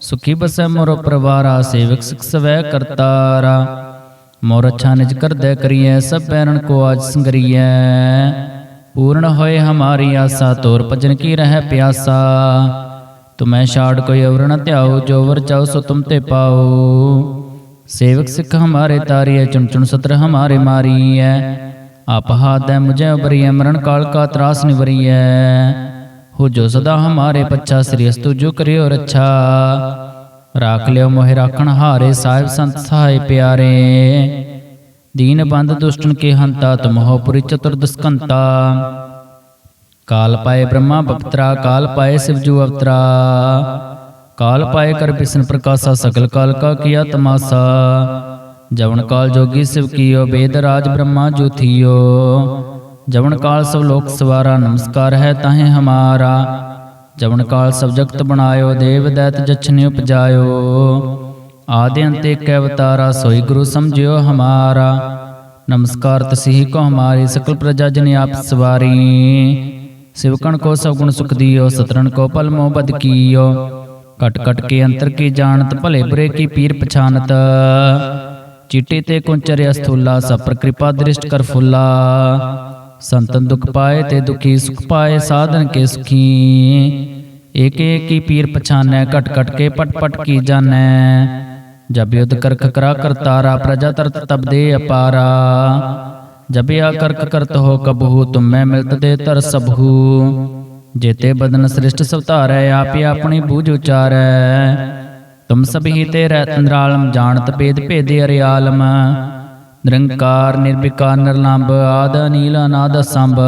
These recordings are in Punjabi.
ਸੁਖੀ ਬਸੈ ਮੋਰ ਪਰਵਾਰਾ, ਸੇਵਕ ਸਿਖ ਸਵੈ ਕਰਤਾਰਾ। ਮੋਰ ਅੱਛਾ ਨਿਜ ਕਰਦੈ ਕਰੀਐ, ਸਭ ਪੈਰਣ ਕੋ ਆਜ ਸੰਗਰੀਐ। ਪੂਰਨ ਹੋਏ ਹਮਾਰੀ ਆਸਾ, ਤੋਰ ਭਜਨ ਕੀ ਰਹਿ ਪਿਆਸਾ। ਤੁਮੈ ਛਾੜ ਕੋਈ ਅਵਰ ਨ ਧਿਆਓ, ਜੋ ਵਰ ਚਾਓ ਸੋ ਤੁਮ ਤੇ ਪਾਓ। ਸੇਵਕ ਸਿੱਖ ਹਮਾਰੇ ਤਾਰੀਐ, ਚੁਣ ਚੁਣ ਸਤਰ ਹਮਾਰੇ ਮਾਰੀਐ। ਆਪ ਹਾਦੈ ਮੁਝੈ ਉਬਰੀਐ ਮਰਨ ਕਾਲ ਕਾ ਤਰਾਸ ਨਿਵਰੀਐ। ਹੋ ਜੋ ਸਦਾ ਹਮਾਰੇ ਪੱਛਾ ਸ੍ਰੀ ਅਸਤੁ ਜੋ ਕਰਿਓ ਰੱਛਾ ਰਾਖ ਲਿਓ ਮੋਹਿ ਰਾਖਣ ਹਾਰੇ ਸਾਹਿਬ ਸੰਤ ਸਹਾਇ ਪਿਆਰੇ ਦੀਨ ਬੰਦ ਦੁਸ਼ਟਨ ਕੇ ਹੰਤਾ ਤੁਮਹੋ ਪੁਰੀ ਚਤੁਰਦਸਕੰਤਾ ਕਾਲ ਪਾਏ ਬ੍ਰਹਮਾ ਬਪਤਰਾ ਕਾਲ ਪਾਏ ਸਿਵਜੂ ਅਵਤਰਾ ਕਾਲ ਪਾਏ ਕਰ ਬਿਸ਼ਨ ਪ੍ਰਕਾਸ਼ਾ ਸਕਲ ਕਾਲ ਕਾ ਕੀਆ ਤਮਾਸਾ ਜਵਨ ਕਾਲ ਜੋਗੀ ਸਿਵ ਕੀਓ ਬੇਦ ਰਾਜ ਬ੍ਰਹਮਾ ਜੋਥੀਓ ਜਵਨ ਕਾਲ ਸਭ ਲੋਕ ਸਵਾਰਾ, ਨਮਸਕਾਰ ਹੈ ਤਾਹੇ ਹਮਾਰਾ। ਜਵਨ ਕਾਲ ਸਭ ਜਗਤ ਬਣਾਇਓ, ਦੇਵ ਦੈਤ ਜਛਨਿ ਉਪਜਾਇਓ। ਆਦਿ ਅੰਤ ਏਕ ਅਵਤਾਰਾ, ਸੋਈ ਗੁਰੂ ਸਮਝਿਓ ਹਮਾਰਾ। ਨਮਸਕਾਰ ਤਸਿਹ ਕੋ ਹਮਾਰੀ, ਸਕਲ ਪ੍ਰਜਾ ਜਨ ਆਪ ਸਵਾਰੀ। ਸਿਵਕਣ ਕੋ ਸਭ ਗੁਣ ਸੁਖ ਦਿਓ ਸਤਰਨ ਕੋ ਪਲ ਮੋਹ ਬਦ ਕੀਓ। ਕਟ ਕਟ ਕੇ ਅੰਤਰ ਕੀ ਜਾਣਤ, ਭਲੇ ਬੁਰੇ ਕੀ ਪੀਰ ਪਛਾਨਤ। ਚੀਟੇ ਤੇ ਕੁੰਚਰਿ ਅਸਥੂਲਾ ਸਪਰ ਕਿਰਪਾ ਦ੍ਰਿਸ਼ਟ ਕਰ ਫੁੱਲਾ। ਸੰਤਨ ਦੁਖ ਪਾਏ ਤੇ ਦੁਖੀ ਸੁਖ ਪਾਏ, ਸਾਧਨ ਕੇ ਸੁਖੀ। ਏਕ ਏਕ ਕੀ ਪੀਰ ਪਛਾਨੈ ਘਟ ਘਟ ਕੇ ਪਟ ਪਟ ਕੀ ਜਾਣੈ। ਜਬ ਯੁਧ ਕਰਖ ਕਰਾ ਕਰਤਾਰਾ ਪ੍ਰਜਾ ਤਰਤ ਤਬ ਦੇ ਅਪਾਰਾ। ਜਬ ਆ ਕਰਕ ਕਰਤ ਹੋ ਕਬਹੂ, ਤੁਮ ਮੈਂ ਮਿਲਤ ਦੇ ਤਰ ਸਭੂ। ਜੇਤੇ ਬਦਨ ਸ੍ਰਿਸ਼ਟ ਸਵਤਾਰੈ ਆਪੇ ਆਪਣੀ ਬੂਝ ਉਚਾਰੈ। ਤੁਮ ਸਭੀ ਤੇ ਰਹਿ ਜਾਣਤ ਭੇਦ ਭੇਦੇ ਅਰਿਆਲਮ। ਨਿਰੰਕਾਰ ਨਿਰਵਿਕਾਰ ਨਿਰਲੰਭ, ਆਦ ਅਨੀਲ ਅਨਾਦ ਸੰਭ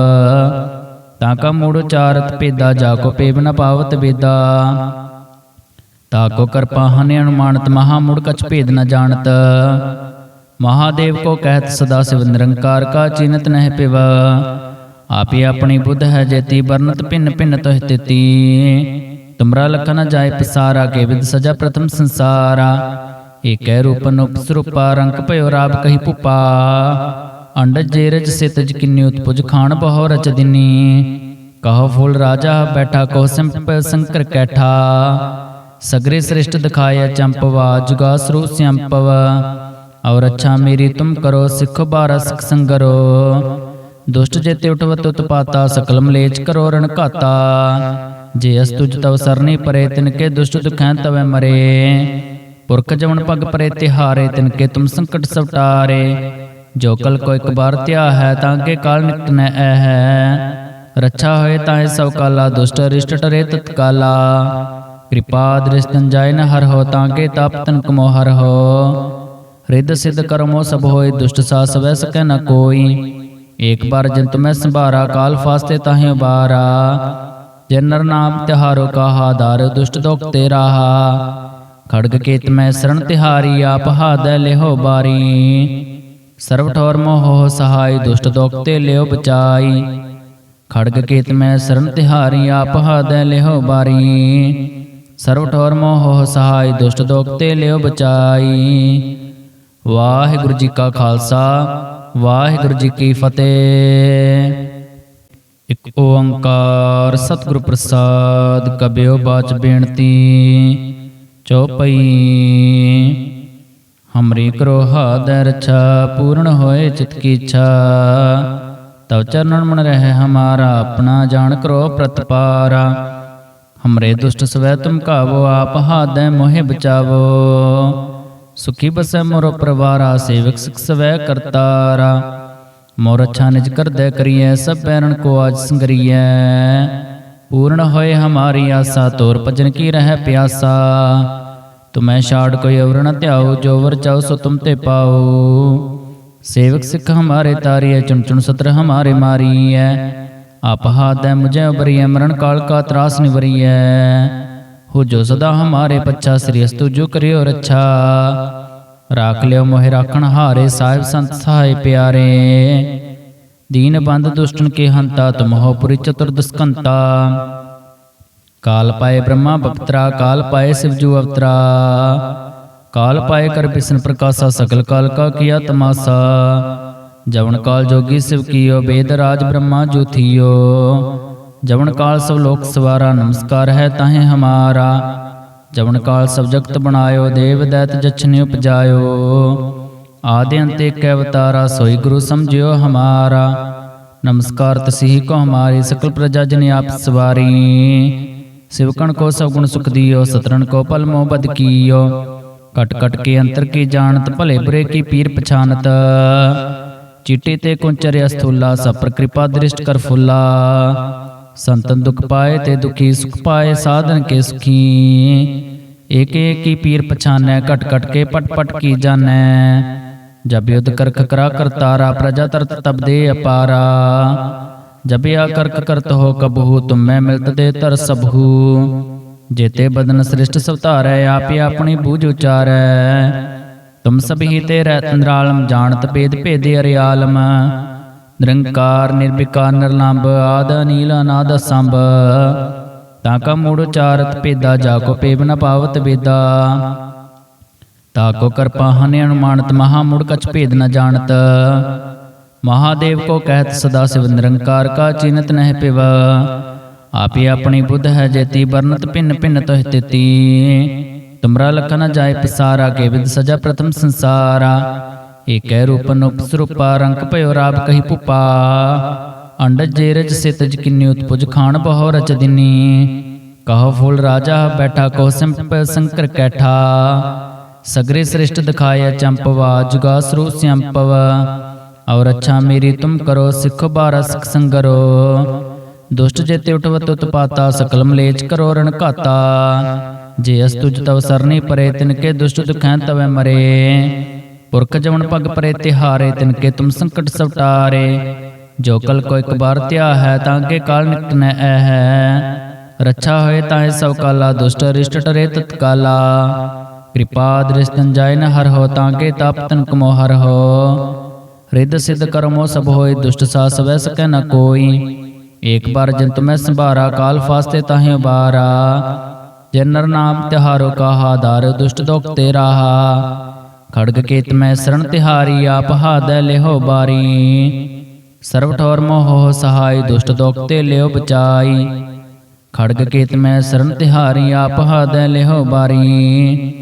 ਤਾਂ ਕਾ ਮੂੜ ਉਚਾਰਤ ਭੇਦਾ, ਜਾ ਕੋ ਪੇਵ ਨ ਪਾਵਤ ਵੇਦਾ। ਤਾ ਕੋ ਕਰਪਾ ਹਨਿ ਅਨੁਮਾਨਤ, ਮਹਾ ਮੁੜ ਕਛ ਭੇਦ ਨ ਜਾਣਤ। ਮਹਾਦੇਵ ਕੋ ਕਹਿਤ, ਸਦਾ ਸਿਵ ਨਿਰੰਕਾਰ ਕਾ ਚਿਨਤ ਨਹਿ ਪਿਵ। ਆਪੇ ਆਪਣੀ ਬੁੱਧ ਹੈ ਜੇਤੀ ਵਰਨਤ ਭਿੰਨ ਭਿੰਨ ਤੋਹਿ ਤੇਤੀ। ਤੁਮਰਾ ਲਖਨ ਜਾਏ ਪਸਾਰਾ ਕੇ ਵਿਦ ਸਜਾ ਪ੍ਰਥਮ ਸੰਸਾਰਾ। ਏਕੈ ਰੂਪਨ ਉਪਸਰੂਪਾ ਰੰਗ ਭਇਓ ਰਾਬ ਕਹੀ ਪੁਪਾ ਅੰਡਜ ਜੇਰਜ ਸਿਤਜ ਕਿੰਨੀ ਉਤਪੁਜ ਖਾਨ ਬਹੁ ਰਚ ਦਿਨੀ। ਕਹੋ ਫੂਲ ਰਾਜਾ ਬੈਠਾ ਕੋ ਸਿੰਪ ਸੰਕਰ ਕੈਠਾ। ਸਗਰੇ ਸ੍ਰਿਸ਼ਟ ਦਿਖਾਇਆ ਚੰਪਵਾ ਜੁਗਾ ਸਰੂ ਸਿਆੰਪਵ। ਔਰ ਅੱਛਾ ਮੇਰੀ ਤੁਮ ਕਰੋ, ਸਿੱਖ ਬਾਰਾ ਸਿਖ ਸੰਗਰੋ। ਦੁਸ਼ਟ ਜੇਤੇ ਉਠਵਤ ਉਤਪਾਤਾ, ਸਕਲ ਮਲੇਚ ਕਰੋ ਰਣ ਘਾਤਾ। ਜੇ ਅਸਤੁਜ ਤਵ ਸਰਨੀ ਪਰੇ ਤਿਨ ਕੇ ਦੁਸ਼ਟ ਦੁਖੈ ਤਵੇ ਮਰੇ। ਪੁਰਖ ਜਵਨ ਪਗ ਪਰੇ ਤਿਹਾਰੇ ਤਿਨ ਕੇ ਤੁਮ ਸੰਕਟ ਸਵਟਾਰੇ। ਜੋ ਕਲ ਕੋ ਇੱਕ ਬਾਰ ਧਿਆ ਹੈ ਤਾਂ ਕੇ ਕਾਲ ਨਿਕਟਨੈ ਐ ਹੈ। ਰੱਛਾ ਹੋਏ ਤਾਂ ਇਹ ਸਭ ਕਾਲਾ ਦੁਸ਼ਟ ਅਰਿਸ਼ਟ ਟਰੇ ਤਤਕਾਲਾ। ਕਿਰਪਾ ਦ੍ਰਿਸ਼ਟਨ ਜਾਇ ਨ ਹਰ ਹੋ ਤਾਂ ਕੇ ਤਪ ਤਨ ਕਮੋ ਹਰ ਹੋ। ਰਿੱਧ ਸਿੱਧ ਕਰਮੋ ਸਭ ਹੋਏ ਦੁਸ਼ਟ ਸਾ ਸਵੈ ਸਕੈ ਨ ਕੋਈ। ਏਕ ਬਾਰ ਜੰਤ ਮੈਂ ਸੰਭਾਰਾ ਕਾਲ ਫਾਸਤੇ ਤਾਹੇ ਉਬਾਰਾ। ਜਿਨ ਨਰ ਨਾਮ ਤਿਹਾਰੋ ਕਾਹਾ ਦਾਰ ਦੁਸ਼ਟ ਦੋਖ ਤੇ ਰਾਹਾ ਖੜਗ ਕੇਤ ਮੈਂ ਸਰਣ ਤਿਹਾਰੀ, ਆਪ ਹਾਦੈ ਲਿਹੋ ਬਾਰੀ। ਸਰਵ ਠੌਰ ਮੋਹ ਸਹਾਈ, ਦੁਸ਼ਟ ਦੋਖ ਤੇ ਲਿਓ ਬਚਾਈ। ਖੜਗ ਕੇਤ ਮੈਂ ਸਰਣ ਤਿਹਾਰੀ, ਆਪ ਹਾਦੈ ਲਿਹੋ ਬਾਰੀ। ਸਰਵ ਠੌਰ ਮੋਹ ਸਹਾਈ, ਦੁਸ਼ਟ ਦੋਖ ਤੇ ਲਿਓ ਬਚਾਈ। ਵਾਹਿਗੁਰੂ ਜੀ ਕਾ ਖਾਲਸਾ, ਵਾਹਿਗੁਰੂ ਜੀ ਕੀ ਫਤਿਹ। ਇੱਕ ਓੰਕਾਰ ਸਤਿਗੁਰ ਪ੍ਰਸਾਦ, ਕਬਿਓ ਬਾਚ ਬੇਨਤੀ। ਚਉਪਈ ਹਮਰੀ ਕਰੋ ਹਾਦੈ ਰਛਾ ਪੂਰਨ ਹੋਏ ਚਿਤ ਕੀ ਇੱਛਾ ਤਵ ਚਰਨਨ ਮਨ ਰਹਿ ਹਮਾਰਾ ਆਪਣਾ ਜਾਣ ਕਰੋ ਪ੍ਰਤਪਾਰਾ ਹਮਰੇ ਦੁਸ਼ਟ ਸਵੈ ਤੁਮ ਕਾਵੋ ਆਪ ਹਾਦੈ ਮੋਹਿ ਬਚਾਵੋ ਸੁਖੀ ਬਸੈ ਮੋਰ ਪਰਵਾਰਾ ਸੇਵਕ ਸਿਖ ਸਵੈ ਕਰਤਾਰਾ ਮੋਰ ਅੱਛਾ ਨਿਜ ਕਰਦੈ ਕਰੀਐ ਸਭ ਪੈਰਣ ਕੋ ਆਜ ਸੰਗਰੀਐ ਪੂਰਨ ਹੋਏ ਹਮਾਰੀ ਆਸਾ, ਤੋਰ ਭਜਨ ਕੀ ਰਹਿ ਪਿਆਸਾ? ਤੁਮੈ ਛਾੜ ਕੋਈ ਅਵਰ ਨ ਧਿਆਓ ਜੋ ਵਰ ਚਾਓ ਸੋ ਤੁਮ ਤੇ ਪਾਓ ਸੇਵਕ ਸਿੱਖ ਹਮਾਰੇ ਤਾਰੀਐ, ਚੁਣ ਚੁਣ ਸਤਰ ਹਮਾਰੇ ਮਾਰੀਐ। ਆਪ ਹਾਦੈ ਮੁਝੈ ਉਬਰੀਐ ਮਰਨ ਕਾਲ ਕਾ ਤਰਾਸ ਨਿਵਰੀਐ। ਹੋ ਜੋ ਸਦਾ ਹਮਾਰੇ ਪੱਛਾ, ਸ੍ਰੀ ਅਸਤੁ ਜੋ ਕਰਿਓ ਰੱਛਾ। ਰਾਖ ਲਿਓ ਮੋਹਿ ਰਾਖਣ ਹਾਰੇ, ਸਾਹਿਬ ਸੰਤ ਸਹਾਇ ਪਿਆਰੇ। ਦੀਨ ਬੰਦ ਦੁਸ਼ਟਨ ਕੇ ਹੰਤਾ ਤੁਮਹੁ ਪੁਰੀ ਚਤੁਰਦਸਕੰਤਾ ਕਾਲ ਪਾਏ ਬ੍ਰਹਮਾ ਬਪਤਰਾ ਕਾਲ ਪਾਏ ਸਿਵਜੂ ਅਵਤਰਾ ਕਾਲ ਪਾਏ ਕਰ ਬਿਸ਼ਨ ਪ੍ਰਕਾਸ਼ਾ ਸਕਲ ਕਾਲ ਕਾ ਕੀਆ ਤਮਾਸਾ ਜਵਨ ਕਾਲ ਜੋਗੀ ਸਿਵ ਕੀਓ ਬੇਦ ਰਾਜ ਬ੍ਰਹਮਾ ਜੋਥੀਓ ਜਵਨ ਕਾਲ ਸਭ ਲੋਕ ਸਵਾਰਾ ਨਮਸਕਾਰ ਹੈ ਤਾਹੇ ਹਮਾਰਾ ਜਵਨ ਕਾਲ ਸਭ ਜਗਤ ਬਣਾਇਓ ਦੇਵ ਦੈਤ ਜਛਨਿ ਉਪਜਾਇਓ ਆਦਿ ਅੰਤ ਏਕ ਅਵਤਾਰਾ ਸੋਈ ਗੁਰੂ ਸਮਝਿਓ ਹਮਾਰਾ। ਨਮਸਕਾਰ ਤਸਿਹੀ ਕੋ ਹਮਾਰੀ, ਸਕਲ ਪ੍ਰਜਾ ਜਨ ਆਪ ਸਵਾਰੀ। ਸਿਵਕਣ ਕੋ ਸਭ ਗੁਣ ਸੁਖ ਦਿਓ ਸਤਰਨ ਕੋ ਪਲ ਮੋਹ ਬਦ ਕੀਓ। ਕਟ ਕਟ ਕੇ ਅੰਤਰ ਕੀ ਜਾਣਤ, ਭਲੇ ਬੁਰੇ ਕੀ ਪੀਰ ਪਛਾਨਤ। ਚੀਟੇ ਤੇ ਕੁੰਚਰਿਆ ਸਥੂਲਾ ਸਭ ਪਰ ਕਿਰਪਾ ਦ੍ਰਿਸ਼ਟ ਕਰ ਫੁੱਲਾ। ਸੰਤਨ ਦੁਖ ਪਾਏ ਤੇ ਦੁਖੀ ਸੁਖ ਪਾਏ, ਸਾਧਨ ਕੇ ਸੁਖੀ। ਏਕ ਏਕ ਕੀ ਪੀਰ ਪਛਾਨੈ, ਘਟ ਘਟ ਕੇ ਪਟ ਪਟ ਕੀ ਜਾਣੈ। ਜਬ ਯੁਧ ਕਰਖ ਕਰਾ ਕਰਤਾਰਾ ਪ੍ਰਜਾ ਤਰਤ ਤਬ ਦੇ ਅਪਾਰਾ। ਜਬ ਆ ਕਰਕ ਕਰਤ ਹੋ ਕਬਹੂ ਤੁਮੈ ਮਿਲਤ ਦੇ ਤਰ ਸਭੂ। ਜੇਤੇ ਬਦਨ ਸ੍ਰਿਸ਼ਟ ਸਵਤਾਰੈ ਆਪੇ ਆਪਣੀ ਬੂਝ ਉਚਾਰੈ। ਤੁਮ ਸਭੀ ਤੇ ਰਹਿ ਤੰਦਰਾਲਮ ਜਾਣਤ ਭੇਦ ਭੇਦੇ ਅਰਿਆਲਮ। ਨਿਰੰਕਾਰ ਨਿਰਵਿਕਾਰ ਨਿਰਲੰਭ ਆਦ ਨੀਲ ਅਨਾਦ ਸੰਭ। ਤਾਂ ਕਾ ਮੂੜ ਉਚਾਰਤ ਭੇਦਾ ਜਾ ਕੋ ਪੇਵ ਨ ਪਾਵਤ ਵੇਦਾ। ਤਾ ਕੋ ਕਰਪਾ ਹਨਿ ਅਨੁਮਾਨਤ ਮਹਾ ਮੂੜ ਕਛ ਭੇਦ ਨ ਜਾਣਤ। ਮਹਾਦੇਵ ਕੋ ਕਹਿਤ ਸਦਾ ਸਿਵ ਨਿਰੰਕਾਰ ਕਾ ਚਿਨਤ ਨਹਿ ਪਿਵ। ਆਪੇ ਆਪਣੀ ਬੁੱਧ ਹੈ ਜੇਤੀ, ਵਰਨਤ ਭਿੰਨ ਭਿੰਨ ਤੋਹਿ ਤਿਤੀ। ਤੁਮਰਾ ਲਖ ਨ ਜਾਏ ਪਸਾਰਾ ਕੇ ਵਿਦ ਸਜਾ ਪ੍ਰਥਮ ਸੰਸਾਰਾ। ਏਕੈ ਰੂਪਨ ਉਪਸਰੂਪਾ ਰੰਗ ਭਇਓ ਰਾਬ ਕਹੀ ਭੁਪਾ। ਅੰਡਜ ਜੇਰਜ ਸਿਤਜ ਕਿੰਨੀ ਉਤਪੁਜ ਖਾਨ ਬਹੁ ਰਚ ਦਿਨੀ। ਕਹੋ ਫੂਲ ਰਾਜਾ, ਬੈਠਾ ਕੋ ਸਿੰਪ ਸੰਕਰ ਕੈਠਾ। ਸਗਰੇ ਸ੍ਰਿਸ਼ਟ ਦਿਖਾਇਆ ਚੰਪਵਾ ਜੁਗਾ ਸਰੂ ਸਿਆੰਪਵ। ਔਰ ਅੱਛਾ ਮੇਰੀ ਤੁਮ ਕਰੋ, ਸਿੱਖ ਬਾਰਾ ਸਿਖ ਸੰਗਰੋ। ਦੁਸ਼ਟ ਜੇਤੇ ਉਠਵਤ ਉਤਪਾਤਾ ਸਕਲ ਮਲੇਚ ਕਰੋ ਰਣ ਘਾਤਾ। ਜੇ ਅਸ ਤੁਜ ਤਵ ਸਰਨੀ ਪਰੇ ਤਿਨ ਕੇ ਦੁਸ਼ਟ ਦੁਖੈ ਤਵੈ ਮਰੇ। ਪੁਰਖ ਜਵਨ ਪਗ ਪਰੇ, ਤਿਹਾਰੇ ਤਿਨ ਕੇ ਤੁਮ ਸੰਕਟ ਸਵਟਾਰੇ। ਜੋ ਕਲ ਕੋ ਇੱਕ ਬਾਰ ਧਿਆ ਹੈ, ਤਾਂ ਕੇ ਕਾਲ ਨਿਕਟ ਨ ਐ ਹੈ। ਰੱਛਾ ਹੋਏ ਤਾਂ ਇਹ ਸਭ ਕਾਲਾ, ਦੁਸ਼ਟ ਰਿਸ਼ਟ ਟਰੇ ਤਤਕਾਲਾ। ਕਿਰਪਾ ਦ੍ਰਿਸ਼ਟਨ ਜਾਇ ਨ ਹਰ ਹੋ ਤਾਂ ਕੇ ਤਪ ਤਨ ਕਮੋ ਹਰ ਹੋ। ਰਿੱਧ ਸਿੱਧ ਕਰਮੋ ਸਭ ਹੋਏ, ਦੁਸ਼ਟ ਸਾ ਸਵੈ ਸਕੈ ਨ ਕੋਈ। ਏਕ ਬਾਰ ਜੰਤ ਮੈਂ ਸੰਭਾਰਾ, ਕਾਲ ਫਾਸਤੇ ਤਾਹੇ ਉਬਾਰਾ। ਜਨਰ ਨਾਮ ਤਿਹਾਰੋ ਕਾਹਾ, ਦਾਰ ਦੁਸ਼ਟ ਦੁਖ ਤੇ ਰਾਹਾ ਖੜਗ ਕੇਤ ਮੈਂ ਸਰਣ ਤਿਹਾਰੀ, ਆਪ ਹਾਦੈ ਲਿਹੋ ਬਾਰੀ। ਸਰਵ ਠੌਰ ਮੋਹ ਸਹਾਈ, ਦੁਸ਼ਟ ਦੁਖ ਤੇ ਲਿਓ ਬਚਾਈ। ਖੜਗ ਕੇਤ ਮੈਂ ਸਰਣ ਤਿਹਾਰੀ, ਆਪ ਹਾਦੈ ਲਿਹੋ ਬਾਰੀ।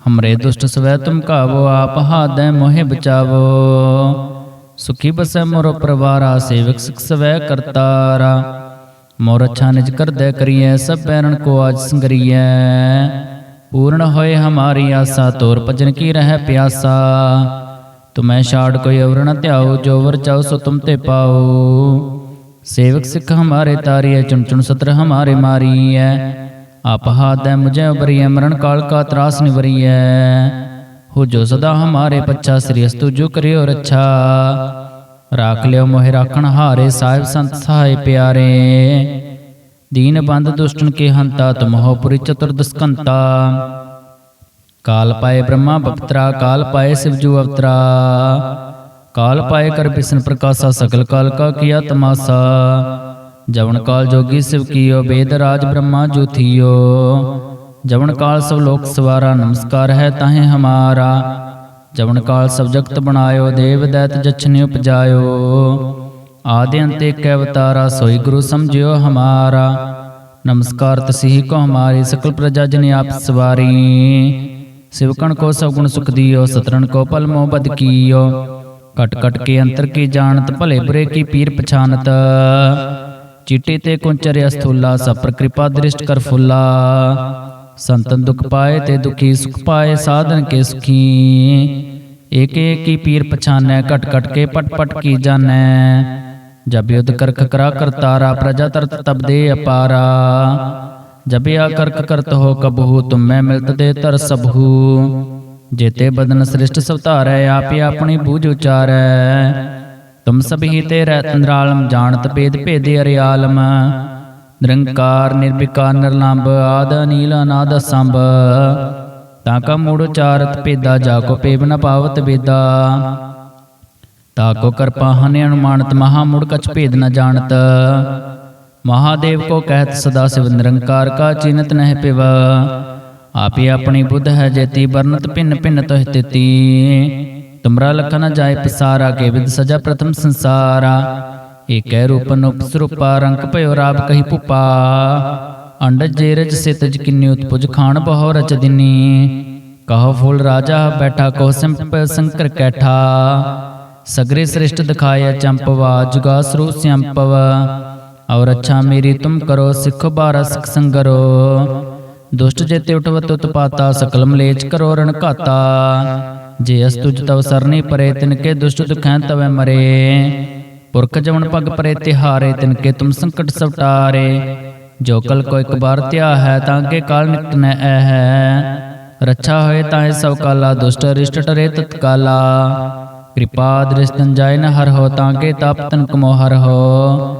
ਹਮਰੇ ਦੁਸ਼ਟ ਸਵੈ ਤੁਮ ਕਾਵੋ ਆਪ ਹਾਦੈ ਮੋਹਿ ਬਚਾਵੋ ਸੁਖੀ ਬਸੈ ਮੋਰ ਪਰਵਾਰਾ ਸੇਵਕ ਸਿਖ ਸਵੈ ਕਰਤਾਰਾ ਮੋਰ ਅੱਛਾ ਨਿਜ ਕਰਦੈ ਕਰੀਐ ਸਭ ਪੈਰਣ ਕੋ ਆਜ ਸੰਗਰੀਐ ਪੂਰਨ ਹੋਏ ਹਮਾਰੀ ਆਸਾ ਤੋਰ ਭਜਨ ਕੀ ਰਹਿ ਪਿਆਸਾ ਤੁਮੈ ਛਾੜ ਕੋਈ ਅਵਰ ਨ ਧਿਆਓ ਜੋ ਵਰ ਚਾਓ ਸੋ ਤੁਮ ਤੇ ਪਾਓ ਸੇਵਕ ਸਿੱਖ ਹਮਾਰੇ ਤਾਰੀਐ ਚੁਣ ਚੁਣ ਸਤਰ ਹਮਾਰੇ ਮਾਰੀਐ ਆਪ ਹਾਦੈ ਮੁਝੈ ਉਬਰੀਐ ਮਰਨ ਕਾਲ ਕਾ ਤਰਾਸ ਨਿਵਰੀਐ। ਹੋ ਜੋ ਸਦਾ ਹਮਾਰੇ ਪੱਛਾ, ਸ੍ਰੀ ਅਸਤੁ ਜੋ ਕਰਿਓ ਰੱਛਾ। ਰਾਖ ਲਿਓ ਮੋਹਿ ਰਾਖਣ ਹਾਰੇ, ਸਾਹਿਬ ਸੰਤ ਸਹਾਇ ਪਿਆਰੇ। ਦੀਨ ਬੰਦ ਦੁਸ਼ਟਨ ਕੇ ਹੰਤਾ ਤੁਮਹੁ ਪੁਰੀ ਚਤੁਰਦਸਕੰਤਾ ਕਾਲ ਪਾਏ ਬ੍ਰਹਮਾ ਬਪਤਰਾ, ਕਾਲ ਪਾਏ ਸਿਵਜੂ ਅਵਤਰਾ। ਕਾਲ ਪਾਏ ਕਰ ਬਿਸ਼ਨ ਪ੍ਰਕਾਸ਼ਾ ਸਕਲ ਕਾਲ ਕਾ ਕੀਆ ਤਮਾਸਾ। ਜਵਨ ਕਾਲ ਜੋਗੀ ਸਿਵ ਕੀਓ, ਬੇਦ ਰਾਜ ਬ੍ਰਹਮਾ ਜੋਥੀਓ ਜਵਨ ਕਾਲ ਸਭ ਲੋਕ ਸਵਾਰਾ, ਨਮਸਕਾਰ ਹੈ ਤਾਹੇ ਹਮਾਰਾ। ਜਵਨ ਕਾਲ ਸਭ ਜਗਤ ਬਣਾਇਓ, ਦੇਵ ਦੈਤ ਜਛਨਿ ਉਪਜਾਇਓ। ਆਦਿ ਅੰਤ ਏਕ ਅਵਤਾਰਾ, ਸੋਈ ਗੁਰੂ ਸਮਝਿਓ ਹਮਾਰਾ। ਨਮਸਕਾਰ ਤਸਿਹੀ ਕੋ ਹਮਾਰੀ, ਸਕਲ ਪ੍ਰਜਾ ਜਨ ਆਪ ਸਵਾਰੀ। ਸਿਵਕਣ ਕੋ ਸਭ ਗੁਣ ਸੁਖ ਦਿਓ ਸਤਰਨ ਕੋ ਪਲ ਮੋ ਬਦ ਕੀਓ। ਕਟ ਕਟ ਕੇ ਅੰਤਰ ਕੀ ਜਾਣਤ, ਭਲੇ ਬੁਰੇ ਕੀ ਪੀਰ ਪਛਾਨਤ। ਚੀਟੇ ਤੇ ਕੁੰਚਰਿਆ ਸਥੂਲਾ ਸਪਰ ਪਰ ਕਿਰਪਾ ਦ੍ਰਿਸ਼ਟ ਕਰ ਫੁੱਲਾ। ਸੰਤਨ ਦੁਖ ਪਾਏ ਤੇ ਦੁਖੀ ਸੁਖ ਪਾਏ, ਸਾਧਨ ਕੇ ਸੁਖੀ। ਏਕ ਏਕ ਕੀ ਪੀਰ ਪਛਾਨੈ ਕਟ ਕਟ ਕੇ ਪਟ ਪਟ ਕੀ ਜਾਣੈ। ਜਬ ਯੁਧ ਕਰਖ ਕਰਾ ਕਰਤਾਰਾ ਪ੍ਰਜਾ ਤਰਤ ਤਬ ਦੇ ਅਪਾਰਾ। ਜਬਿਆ ਆ ਕਰਕ ਕਰਤ ਹੋ ਕਬਹੂ, ਤੁਮ ਮੈਂ ਮਿਲਤ ਦੇ ਤਰ ਸਭੂ। ਜੇਤੇ ਬਦਨ ਸ੍ਰਿਸ਼ਟ ਸਵਤਾਰੈ, ਆਪੇ ਆਪਣੀ ਬੂਝ ਉਚਾਰੈ। ਤੁਮ ਸਭ ਹੀ ਤੇ ਰਹਿ ਤੰਦਰਾਲਮ ਜਾਣਤ ਭੇਦ ਭੇਦੇ ਅਰਿਆਲਮ। ਨਿਰੰਕਾਰ, ਨਿਰਵਿਕਾਰ, ਨਿਰਲੰਭ, ਆਦ ਅਨੀਲ, ਅਨਾਦ ਸੰਭ ਤਾਂ ਕਾ ਮੂੜ ਉਚਾਰਤ ਭੇਦਾ, ਜਾ ਕੋ ਪੇਵ ਨ ਪਾਵਤ ਵੇਦਾ। ਤਾਕੋ ਕਰਪਾ ਹਨਿ ਅਨੁਮਾਨਤ, ਮਹਾ ਮੁੜ ਕਛ ਭੇਦ ਨ ਜਾਣਤ। ਮਹਾਦੇਵ ਕੋ ਕਹਿਤ ਸਦਾ ਸਿਵ, ਨਿਰੰਕਾਰ ਕਾ ਚਿਨਤ ਨਹਿ ਪਿਵ। ਆਪੇ ਆਪਣੀ ਬੁੱਧ ਹੈ ਜੇਤੀ, ਵਰਨਤ ਭਿੰਨ ਭਿੰਨ ਤੋਹਿ ਤਿਤੀ। ਤੁਮਰਾ ਲਖ ਨ ਜਾਏ ਪਸਾਰਾ, ਕੇ ਵਿਦ ਸਜਾ ਪ੍ਰਥਮ ਸੰਸਾਰਾ। ਏਕੈ ਰੂਪਨ ਉਪਸਰੂਪਾ ਰੰਕ ਭਇਓ ਰਾਬ ਕਹੀ ਜੇਰਜ ਸਿਤਜ ਕਿੰਨੀ ਉਤਪੁਜ ਖਾਨ ਬਹੁ ਰਚ ਦਿਨੀ। ਕਹੋ ਫੁਲ ਰਾਜਾ, ਬੈਠਾ ਕੋ ਸਿੰਪ ਸੰਕਰ ਕੈਠਾ। ਸਗਰੇ ਸ੍ਰਿਸ਼ਟ ਦਿਖਾਇਆ ਚੰਪਵਾ, ਜੁਗਾ ਸਰੂ ਸਿਆੰਪਵ। ਔਰ ਅੱਛਾ ਮੇਰੀ ਤੁਮ ਕਰੋ, ਸਿੱਖ ਬਾਰਾ ਸਿਖ ਸੰਗਰੋ। ਦੁਸ਼ਟ ਜੇਤੇ ਉਠਵਤ ਉਤਪਾਤਾ ਸਕਲ ਮਲੇਚ ਕਰੋ ਰਣ ਘਾਤਾ। ਜੇ ਅਸ ਤੁਜ ਤਵ ਸਰਨੀ ਪਰੇ ਤਿਨ ਕੇ ਦੁਸ਼ਟ ਦੁਖੈ ਤਵੈ ਮਰੇ। ਪੁਰਖ ਜਵਨ ਪਗ ਪਰੇ ਤਿਹਾਰੇ ਤਿਨ ਕੇ ਤੁਮ ਸੰਕਟ ਸਵਟਾਰੇ। ਜੋ ਕਲ ਕੋ ਇੱਕ ਬਾਰ ਧਿਆ ਹੈ ਤਾਂ ਕੇ ਕਾਲ ਨਿਕਟ ਨ ਐ ਹੈ। ਰੱਛਾ ਹੋਏ ਤਾਂ ਇਹ ਸਭ ਕਾਲਾ ਦੁਸ਼ਟ ਰਿਸ਼ਟ ਟਰੇ ਤਤਕਾਲਾ ਕਿਰਪਾ ਦ੍ਰਿਸ਼ਟਨ ਜਾਇ ਨ ਹਰ ਹੋ ਤਾਂ ਕੇ ਤਪ ਤਨ ਕਮੋ ਹਰ ਹੋ।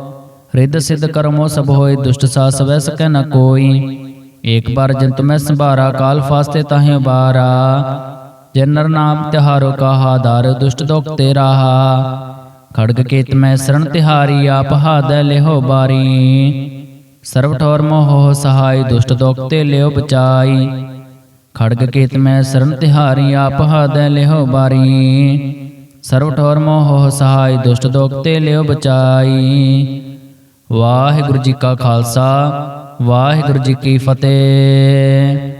ਰਿੱਧ ਸਿੱਧ ਕਰਮੋ ਸਭ ਹੋਏ ਦੁਸ਼ਟ ਸਾ ਸਵੈ ਸਕੈ ਨ ਕੋਈ। ਏਕ ਬਾਰ ਜੰਤ ਮੈਂ ਸੰਭਾਰਾ ਕਾਲ ਫਾਸਤੇ ਤਾਹੇ ਉਬਾਰਾ। ਜੇ ਨਾਮ ਤਿਹਾਰੋ ਕਹਾ, ਦਾਰ ਦੁਸ਼ਟ ਦੋਖ ਤੇ ਰਾਹਾ ਖੜਗ ਕੇਤ ਮੈਂ ਸਰਣ ਤਿਹਾਰੀ, ਆਪ ਹਾਦੈ ਲਿਹੋ ਬਾਰੀ। ਸਰਵ ਠੌਰ ਮੋਹ ਸਹਾਈ, ਦੁਸ਼ਟ ਦੋਖ ਤੇ ਲਿਓ ਬਚਾਈ। ਖੜਗ ਕੇਤ ਮੈਂ ਸਰਣ ਤਿਹਾਰੀ, ਆਪ ਹਾਦੈ ਲਿਹੋ ਬਾਰੀ। ਸਰਵ ਠੌਰ ਮੋਹ ਸਹਾਈ, ਦੁਸ਼ਟ ਦੋਖ ਤੇ ਲਿਓ ਬਚਾਈ। ਵਾਹਿਗੁਰੂ ਜੀ ਕਾ ਖਾਲਸਾ, ਵਾਹਿਗੁਰੂ ਜੀ ਕੀ ਫਤਿਹ।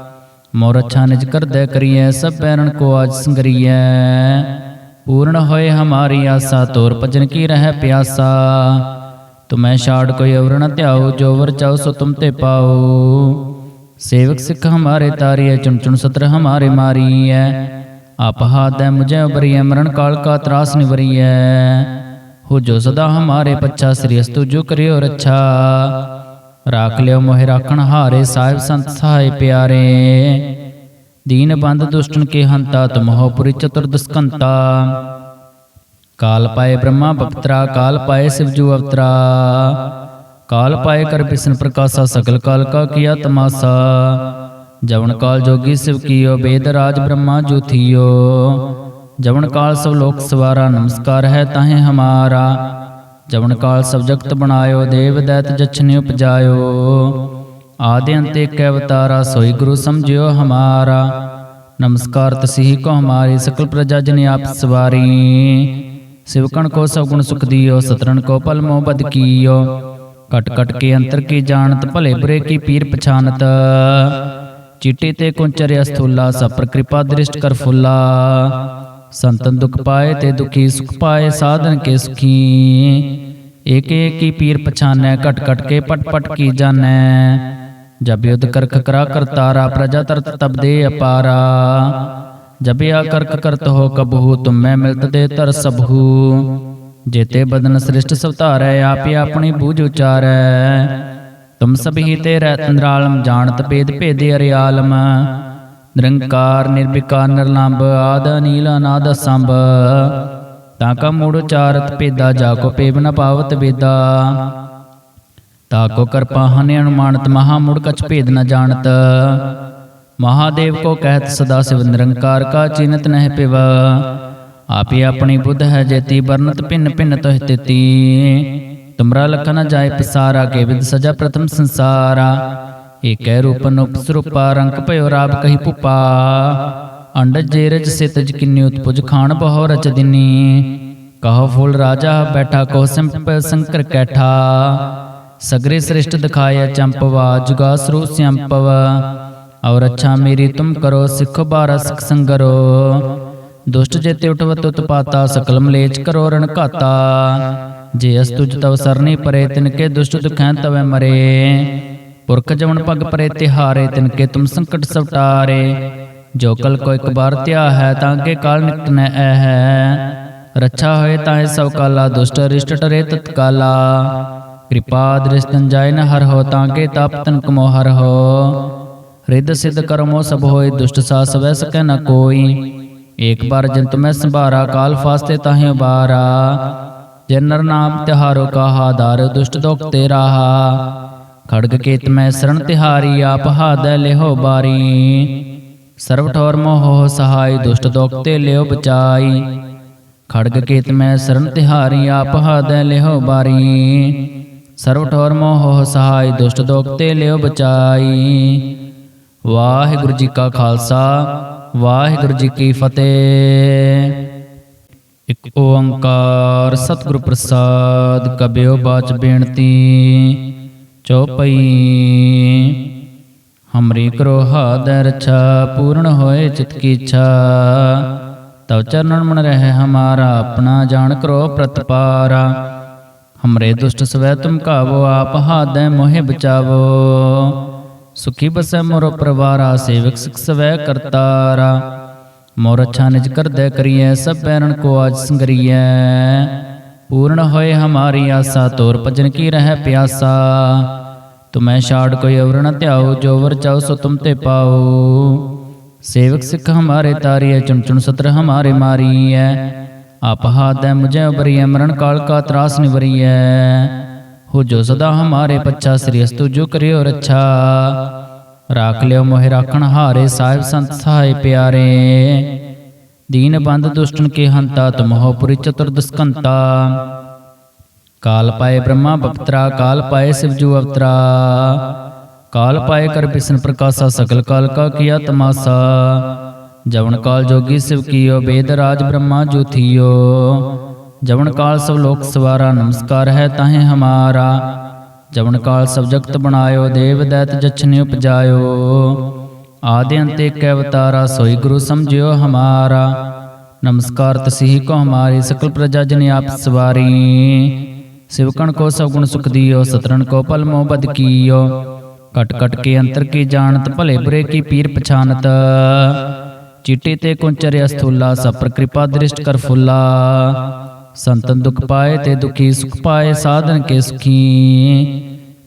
ਮੋਰ ਅੱਛਾ ਨਿਜ ਕਰਦੈ ਕਰੀਐ, ਸਭ ਪੈਰਣ ਕੋ ਆਜ ਸੰਗਰੀਐ। ਪੂਰਨ ਹੋਏ ਹਮਾਰੀ ਆਸਾ, ਤੋਰ ਭਜਨ ਕੀ ਰਹਿ ਪਿਆਸਾ। ਤੁਮੈ ਛਾੜ ਕੋਈ ਅਵਰ ਨ ਧਿਆਓ ਜੋ ਵਰ ਚਾਓ ਸੋ ਤੁਮ ਤੇ ਪਾਓ ਸੇਵਕ ਸਿੱਖ ਹਮਾਰੇ ਤਾਰੀਐ, ਚੁਣ ਚੁਣ ਸਤਰ ਹਮਾਰੇ ਮਾਰੀਐ। ਆਪ ਹਾਦੈ ਮੁਝੈ ਉਬਰੀਐ ਮਰਨ ਕਾਲ ਕਾ ਤਰਾਸ ਨਿਵਰੀਐ। ਹੋ ਜੋ ਸਦਾ ਹਮਾਰੇ ਪੱਛਾ, ਸ੍ਰੀ ਅਸਤੁ ਜੋ ਕਰਿਓ ਰੱਛਾ। ਰਾਖ ਲਿਓ ਮੋਹਿ ਰਾਖਣ ਹਾਰੇ ਸਾਹਿਬ ਸੰਤ ਸਹਾਇ ਪਿਆਰੇ। ਦੀਨ ਬੰਦ ਦੁਸ਼ਟਨ ਕੇ ਹੰਤਾ ਤੁਮਹੋ ਪੁਰੀ ਚਤੁਰਦਸਕੰਤਾ ਕਾਲ ਪਾਏ ਬ੍ਰਹਮਾ ਬਪਤਰਾ, ਕਾਲ ਪਾਏ ਸਿਵਜੂ ਅਵਤਰਾ। ਕਾਲ ਪਾਏ ਕਰ ਬਿਸ਼ਨ ਪ੍ਰਕਾਸ਼ਾ ਸਕਲ ਕਾਲ ਕਾ ਕੀਆ ਤਮਾਸਾ। ਜਵਨ ਕਾਲ ਜੋਗੀ ਸਿਵ ਕੀਓ, ਬੇਦ ਰਾਜ ਬ੍ਰਹਮਾ ਜੋਥੀਓ ਜਵਨ ਕਾਲ ਸਭ ਲੋਕ ਸਵਾਰਾ, ਨਮਸਕਾਰ ਹੈ ਤਾਹੇ ਹਮਾਰਾ। ਜਵਨ ਕਾਲ ਸਭ ਜਗਤ ਬਣਾਇਓ, ਦੇਵ ਦੈਤ ਜਛਨਿ ਉਪਜਾਇਓ। ਆਦਿ ਅੰਤ ਏਕ ਅਵਤਾਰਾ, ਸੋਈ ਗੁਰੂ ਸਮਝਿਓ ਹਮਾਰਾ। ਨਮਸਕਾਰ ਤਸਿਹ ਕੋ ਹਮਾਰੀ, ਸਕਲ ਪ੍ਰਜਾ ਜਨ ਆਪ ਸਵਾਰੀ। ਸਿਵਕਣ ਕੋ ਸਭ ਗੁਣ ਸੁਖ ਦਿਓ ਸਤਰਨ ਕੋ ਪਲ ਮੋ ਬਦ ਕੀਓ। ਕਟ ਕਟ ਕੇ ਅੰਤਰ ਕੀ ਜਾਣਤ, ਭਲੇ ਬੁਰੇ ਕੀ ਪੀਰ ਪਛਾਨਤ। ਚੀਟੇ ਤੇ ਕੁੰਚਰਿ ਅਸਥੂਲਾ ਸਪਰ ਕਿਰਪਾ ਦ੍ਰਿਸ਼ਟ ਕਰ ਫੁੱਲਾ। ਸੰਤਨ ਦੁਖ ਪਾਏ ਤੇ ਦੁਖੀ ਸੁਖ ਪਾਏ, ਸਾਧਨ ਕੇ ਸੁਖੀ। ਏਕ ਏਕ ਕੀ ਪੀਰ ਪਛਾਨੈ ਕਟ ਕਟ ਕੇ ਪਟ ਪਟ ਕੀ ਜਾਣੈ। ਜਬ ਯੁਧ ਕਰਖ ਕਰਾ ਕਰਤਾਰਾ ਪ੍ਰਜਾ ਤਰਤ ਤਬ ਦੇ ਅਪਾਰਾ। ਜਬ ਆ ਕਰਕ ਕਰਤ ਹੋ ਕਬਹੂ, ਤੁਮ ਮੈਂ ਮਿਲਤ ਦੇ ਤਰ ਸਭੂ। ਜੇਤੇ ਬਦਨ ਸ੍ਰਿਸ਼ਟ ਸਵਤਾਰੈ ਆਪੇ ਆਪਣੀ ਬੂਝ ਉਚਾਰੈ। ਤੁਮ ਸਭ ਹੀ ਤੇ ਰਹਿ ਜਾਣਤ ਭੇਦ ਭੇਦੇ ਅਰਿਆਲਮ। ਨਿਰੰਕਾਰ ਨਿਰਵਿਕਾਰ ਨਿਰਲੰਭ, ਆਦ ਅਨੀਲ ਅਨਾਦ ਸੰਭ ਤਾਂ ਕਾ ਮੂੜ ਉਚਾਰਤ ਭੇਦਾ, ਜਾ ਕੋ ਪੇਵ ਨ ਪਾਵਤ ਵੇਦਾ। ਤਾਕੋ ਕਰਪਾ ਹਨਿ ਅਨੁਮਾਨਤ, ਮਹਾ ਮੁੜ ਕਛ ਭੇਦ ਨ ਜਾਣਤ। ਮਹਾਦੇਵ ਕੋ ਕਹਿਤ, ਸਦਾ ਸਿਵ ਨਿਰੰਕਾਰ ਕਾ ਚਿਨਤ ਨਹਿ ਪਿਵ। ਆਪੇ ਆਪਣੀ ਬੁੱਧ ਹੈ ਜੇਤੀ, ਵਰਨਤ ਭਿੰਨ ਭਿੰਨ ਤੋਹਿ ਤਿਤੀ। ਤੁਮਰਾ ਲਖ ਨ ਜਾਏ ਪਸਾਰਾ ਕੇ ਵਿਦ ਸਜਾ ਪ੍ਰਥਮ ਸੰਸਾਰਾ। ਏਕੈ ਰੂਪਨ ਉਪਸਰੂਪਾ ਰੰਕ ਭਇਓ ਰਾਬ ਕਹੀ ਭੁਪਾ। ਅੰਡਜ ਜੇਰਜ ਸਿਤਜ ਕਿੰਨੀ ਉਤਪੁਜ ਖਾਨ ਬਹੁ ਰਚ ਦਿਨੀ। ਕਹੋ ਫੂਲ ਰਾਜਾ ਬੈਠਾ ਕੋ ਸਿੰਪ ਸੰਕਰ ਕੈਠਾ। ਸਗਰੇ ਸ੍ਰਿਸ਼ਟ ਦਿਖਾਇਆ ਚੰਪਵਾ ਜੁਗਾ ਸਰੂ ਸਿਆੰਪਵ। ਔਰ ਅੱਛਾ ਮੇਰੀ ਤੁਮ ਕਰੋ, ਸਿੱਖ ਬਾਰਾ ਸਿਖ ਸੰਗਰੋ। ਦੁਸ਼ਟ ਜੇਤੇ ਉਠਵਤ ਉਤਪਾਤਾ, ਸਕਲ ਮਲੇਚ ਕਰੋ ਰਣ ਘਾਤਾ। ਜੇ ਅਸਤੁਜ ਤਵ ਸਰਨੀ ਪਰੇ ਤਿਨ ਕੇ ਦੁਸ਼ਟ ਦੁਖੈ ਤਵੇ ਮਰੇ। ਪੁਰਖ ਜਵਨ ਪਗ ਪਰੇ ਤਿਹਾਰੇ ਤਿਨ ਕੇ ਤੁਮ ਸੰਕਟ ਸਵਟਾਰੇ। ਜੋ ਕਲ ਕੋ ਇੱਕ ਬਾਰ ਧਿਆ ਹੈ ਤਾਂ ਕੇ ਕਾਲ ਨਿਕਟ ਨ ਐ ਹੈ। ਰੱਛਾ ਹੋਏ ਤਾਂ ਇਹ ਸਭ ਕਾਲਾ ਦੁਸ਼ਟ ਰਿਸ਼ਟ ਟਰੇ ਤਤਕਾਲਾ। ਕਿਰਪਾ ਦ੍ਰਿਸ਼ਟਨ ਜਾਇ ਨ ਹਰ ਹੋ ਤਾਂ ਕੇ ਤਪ ਤਨ ਕਮੋ ਹਰ ਹੋ। ਰਿੱਧ ਸਿੱਧ ਕਰਮੋ ਸਭ ਹੋਏ ਦੁਸ਼ਟ ਸਾ ਸਵੈ ਸਕੈ ਨ ਕੋਈ। ਏਕ ਬਾਰ ਜੰਤ ਮੈਂ ਸੰਭਾਰਾ ਕਾਲ ਫਾਸਤੇ ਤਾਹਿ ਉਬਾਰਾ। ਜਿਨ ਨਰ ਨਾਮ ਤਿਹਾਰੋ ਕਾਹਾ ਦਾਰ ਦੁਸ਼ਟ ਦੋਖ ਤੇ ਰਾਹਾ ਖੜਗ ਕੇਤ ਮੈਂ ਸਰਣ ਤਿਹਾਰੀ, ਆਪ ਹਾਦੈ ਲਿਹੋ ਬਾਰੀ। ਸਰਵ ਠੌਰ ਮੋਹ ਸਹਾਈ, ਦੁਸ਼ਟ ਦੋਖ ਤੇ ਲਿਓ ਬਚਾਈ। ਖੜਗ ਕੇਤ ਮੈਂ ਸਰਣ ਤਿਹਾਰੀ, ਆਪ ਹਾਦੈ ਲਿਹੋ ਬਾਰੀ। ਸਰਵ ਠੌਰ ਮੋਹ ਸਹਾਈ, ਦੁਸ਼ਟ ਦੋਖ ਤੇ ਲਿਓ ਬਚਾਈ। ਵਾਹਿਗੁਰੂ ਜੀ ਕਾ ਖਾਲਸਾ, ਵਾਹਿਗੁਰੂ ਜੀ ਕੀ ਫਤਿਹ। ਇਕ ਓੰਕਾਰ ਸਤਿਗੁਰ ਪ੍ਰਸਾਦ, ਕਬਿਓ ਬਾਚ ਬੇਨਤੀ। ਚਉਪਈ ਹਮਰੀ ਕਰੋ ਹਾਦਰ ਰਛਾ ਪੂਰਨ ਹੋਏ ਚਿਤ ਕੀ ਇੱਛਾ ਤਵ ਚਰਨਨ ਮਨ ਰਹਿ ਹਮਾਰਾ ਆਪਣਾ ਜਾਣ ਕਰੋ ਪ੍ਰਤਪਾਰਾ ਹਮਰੇ ਦੁਸ਼ਟ ਸਵੈ ਤੁਮ ਕਾਵੋ ਆਪ ਹਾਦੈ ਮੋਹਿ ਬਚਾਵੋ ਸੁਖੀ ਬਸੈ ਮੋਰ ਪਰਵਾਰਾ ਸੇਵਕ ਸਿਖ ਸਵੈ ਕਰਤਾਰਾ ਮੋਰ ਅੱਛਾ ਨਿਜ ਕਰਦੈ ਕਰੀਐ ਸਭ ਪੈਰਣ ਕੋ ਆਜ ਸੰਗਰੀਐ ਪੂਰਨ ਹੋਏ ਹਮਾਰੀ ਆਸਾ, ਤੋਰ ਭਜਨ ਕੀ ਰਹਿ ਪਿਆਸਾ? ਤੁਮੈ ਛਾੜ ਕੋਈ ਔਰ ਨ ਧਿਆਓ ਜੋ ਵਰ ਚਾਓ ਸੋ ਤੁਮ ਤੇ ਪਾਓ ਸੇਵਕ ਸਿੱਖ ਹਮਾਰੇ ਤਾਰੀਐ, ਚੁਣ ਚੁਣ ਸਤਰ ਹਮਾਰੇ ਮਾਰੀਐ। ਆਪ ਹਾਦੈ ਮੁਝੈ ਉਬਰੀਐ ਮਰਨ ਕਾਲ ਕਾ ਤਰਾਸ ਨਿਵਰੀਐ। ਹੋ ਜੋ ਸਦਾ ਹਮਾਰੇ ਪੱਛਾ, ਸ੍ਰੀ ਅਸਤੁ ਜੋ ਕਰਿਓ ਰੱਛਾ। ਰਾਖ ਲਿਓ ਮੋਹਿ ਰਾਖਣ ਹਾਰੇ, ਸਾਹਿਬ ਸੰਤ ਸਹਾਇ ਪਿਆਰੇ। ਦੀਨ ਬੰਦ ਦੁਸ਼ਟਨ ਕੇ ਹੰਤਾ ਤੁਮਹੁ ਪੁਰੀ ਚਤੁਰਦਸਕੰਤਾ ਕਾਲ ਪਾਏ ਬ੍ਰਹਮਾ ਬਪਤਰਾ ਕਾਲ ਪਾਏ ਸਿਵਜੂ ਅਵਤਰਾ ਕਾਲ ਪਾਏ ਕਰ ਬਿਸ਼ਨ ਪ੍ਰਕਾਸ਼ਾ ਸਕਲ ਕਾਲ ਕਾ ਕੀਆ ਤਮਾਸਾ ਜਵਨ ਕਾਲ ਜੋਗੀ ਸਿਵ ਕੀਓ ਬੇਦ ਰਾਜ ਬ੍ਰਹਮਾ ਜੋਥੀਓ ਜਵਨ ਕਾਲ ਸਭ ਲੋਕ ਸਵਾਰਾ ਨਮਸਕਾਰ ਹੈ ਤਾਹੇ ਹਮਾਰਾ ਜਵਨ ਕਾਲ ਸਭ ਜਗਤ ਬਣਾਇਓ ਦੇਵ ਦੈਤ ਜਛਨਿ ਉਪਜਾਇਓ ਆਦਿ ਅੰਤ ਏਕ ਅਵਤਾਰਾ ਸੋਈ ਗੁਰੂ ਸਮਝਿਓ ਹਮਾਰਾ। ਨਮਸਕਾਰ ਤਸਿਹੀ ਕੋ ਹਮਾਰੀ, ਸਕਲ ਪ੍ਰਜਾ ਜਨ ਆਪ ਸਵਾਰੀ। ਸਿਵਕਣ ਕੋ ਸਭ ਗੁਣ ਸੁਖ ਦਿਓ ਸਤਰਨ ਕੋ ਪਲ ਮੋਹ ਬਦ ਕੀਓ। ਕਟ ਕਟ ਕੇ ਅੰਤਰ ਕੀ ਜਾਣਤ, ਭਲੇ ਬੁਰੇ ਕੀ ਪੀਰ ਪਛਾਨਤ। ਚਿੱਟੇ ਤੇ ਕੁੰਚਰਿ ਅਸਥੂਲਾ, ਸਭ ਪਰ ਕਿਰਪਾ ਦ੍ਰਿਸ਼ਟ ਕਰ ਫੁੱਲਾ। ਸੰਤਨ ਦੁਖ ਪਾਏ ਤੇ ਦੁਖੀ ਸੁਖ ਪਾਏ, ਸਾਧਨ ਕੇ ਸੁਖੀ।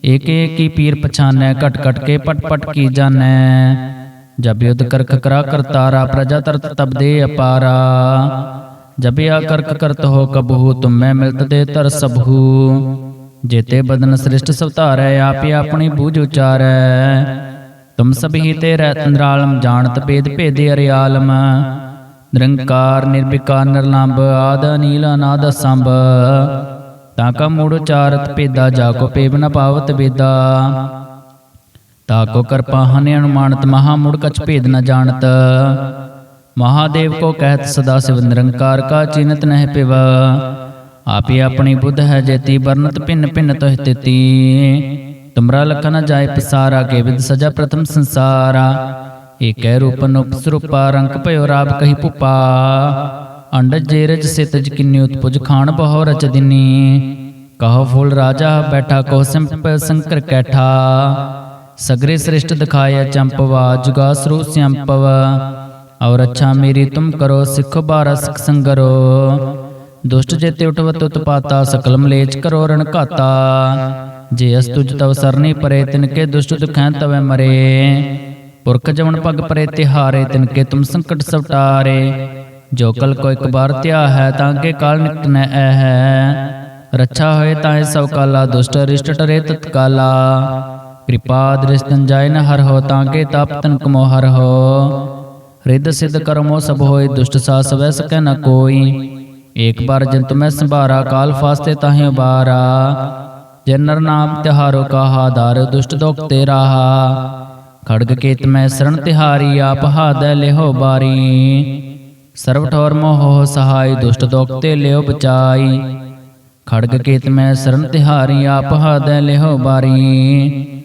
ਏਕ ਏਕ ਕੀ ਪੀਰ ਪਛਾਨੈ, ਘਟ ਘਟ ਕੇ ਪਟ ਪਟ ਕੀ ਜਾਣੈ। ਜਬ ਯੁਧ ਕਰਖ ਕਰਾ ਕਰਤਾਰਾ ਪ੍ਰਜਾ ਤਰਤ ਤਬ ਦੇ ਅਪਾਰਾ। ਜਬ ਆ ਕਰਕ ਕਰਤ ਹੋ ਕਬਹੂ ਤੁਮ ਮਿਲਤ ਦੇ ਤਰ ਸਭੂ। ਜੇਤੇ ਬਦਨ ਸ੍ਰਿਸ਼ਟ ਸਵਤਾਰੈ ਆਪੇ ਆਪਣੀ ਬੂਝ ਉਚਾਰੈ। ਤੁਮ ਸਭੀ ਤੇ ਰਹਿ ਤੰਦਰਾਲਮ ਜਾਣਤ ਭੇਦ ਭੇਦੇ ਅਰਿਆਲਮ। ਨਿਰੰਕਾਰ ਨਿਰਵਿਕਾਰ ਨਿਰਲੰਭ ਆਦ ਨੀਲ ਅਨਾਦ ਸੰਭ ਤਾਂ ਕਾ ਮੂੜ ਉਚਾਰਤ ਭੇਦਾ ਜਾ ਕੋ ਪੇਵ ਨ ਪਾਵਤ ਵੇਦਾ ਤਾ ਕੋ ਕਰਪਾ ਹਨਿ ਅਨੁਮਾਨਤ ਮਹਾ ਮੂੜ ਕਛ ਭੇਦ ਨ ਜਾਣਤ। ਮਹਾਦੇਵ ਕੋ ਕਹਿਤ ਸਦਾ ਸਿਵ ਨਿਰੰਕਾਰ ਕਾ ਚਿਨਤ ਨਹਿ ਪਿਵ। ਆਪੇ ਆਪਣੀ ਬੁੱਧ ਹੈ ਜੇਤੀ, ਵਰਨਤ ਭਿੰਨ ਭਿੰਨ ਤੋਹਿ ਤਿਤੀ। ਤੁਮਰਾ ਲਖ ਨ ਜਾਏ ਪਸਾਰਾ ਕੇ ਵਿਦ ਸਜਾ ਪ੍ਰਥਮ ਸੰਸਾਰਾ। ਏਕੈ ਰੂਪਨ ਉਪਸਰੂਪਾ ਰੰਗ ਭਇਓ ਰਾਬ ਕਹੀ ਭੁਪਾ। ਅੰਡਜ ਜੇਰਜ ਸਿਤਜ ਕਿੰਨੀ ਉਤਪੁਜ ਖਾਣ ਬਹੁ ਰਚ ਦਿਨੀ। ਕਹੋ ਫੂਲ ਰਾਜਾ, ਬੈਠਾ ਕੋ ਸਿੰਪ, ਸੰਕਰ ਕੈਠਾ। ਸਗਰੇ ਸ੍ਰਿਸ਼ਟ ਦਿਖਾਇਆ ਚੰਪਵਾ ਜੁਗਾ ਸਰੂ ਸਿਆੰਪਵ। ਔਰ ਅੱਛਾ ਮੇਰੀ ਤੁਮ ਕਰੋ, ਸਿੱਖ ਬਾਰਾ ਸਿਖ ਸੰਗਰੋ। ਦੁਸ਼ਟ ਜੇਤੇ ਉਠਵਤ ਉਤਪਾਤਾ ਸਕਲ ਮਲੇਚ ਕਰੋ ਰਣ ਜੇ ਅਸ ਤੁਜ ਤਵ ਸਰਨੀ ਪਰੇ ਤਿਨ ਕੇ ਦੁਸ਼ਟ ਦੁਖੈ ਤਵੈ ਮਰੇ। ਪੁਰਖ ਜਵਨ ਪਗ ਪਰੇ, ਤਿਹਾਰੇ ਤਿਨ ਕੇ ਤੁਮ ਸੰਕਟ ਸਵਟਾਰੇ। ਜੋ ਕਲ ਕੋ ਇੱਕ ਬਾਰ ਧਿਆ ਹੈ, ਤਾਂ ਕੇ ਕਾਲ ਨਿਕਟ ਨ ਐ ਹੈ। ਰੱਛਾ ਹੋਏ ਤਾਂ ਇਹ ਸਭ ਕਾਲਾ, ਦੁਸ਼ਟ ਰਿਸ਼ਟ ਟਰੇ ਤਤਕਾਲਾ। ਕਿਰਪਾ ਦ੍ਰਿਸ਼ਟਨ ਜਾਇ ਨ ਹਰ ਹੋ ਤਾਂ ਕੇ ਤਪ ਤਨ ਕਮੋ ਹਰ ਹੋ। ਰਿੱਧ ਸਿੱਧ ਕਰਮੋ ਸਭ ਹੋਏ, ਦੁਸ਼ਟ ਸਾ ਸਵੈ ਸਕੈ ਨ ਕੋਈ। ਏਕ ਬਾਰ ਜੰਤ ਮੈਂ ਸੰਭਾਰਾ, ਕਾਲ ਫਾਸਤੇ ਤਾਹੇ ਉਬਾਰਾ। ਜਿਨ ਨਰ ਨਾਮ ਤਿਹਾਰੋ ਕਾਹਾ, ਦਾਰ ਦੁਸ਼ਟ ਦੋਖ ਤੇ ਰਾਹਾ ਖੜਗ ਕੇਤ ਮੈਂ ਸਰਣ ਤਿਹਾਰੀ, ਆਪ ਹਾਦੈ ਲਿਹੋ ਬਾਰੀ। ਸਰਵ ਠੌਰ ਮੋਹ ਸਹਾਈ, ਦੁਸ਼ਟ ਦੋਖ ਤੇ ਲਿਓ ਬਚਾਈ। ਖੜਗ ਕੇਤ ਮੈਂ ਸਰਣ ਤਿਹਾਰੀ, ਆਪ ਹਾਦੈ ਲਿਹੋ ਬਾਰੀ।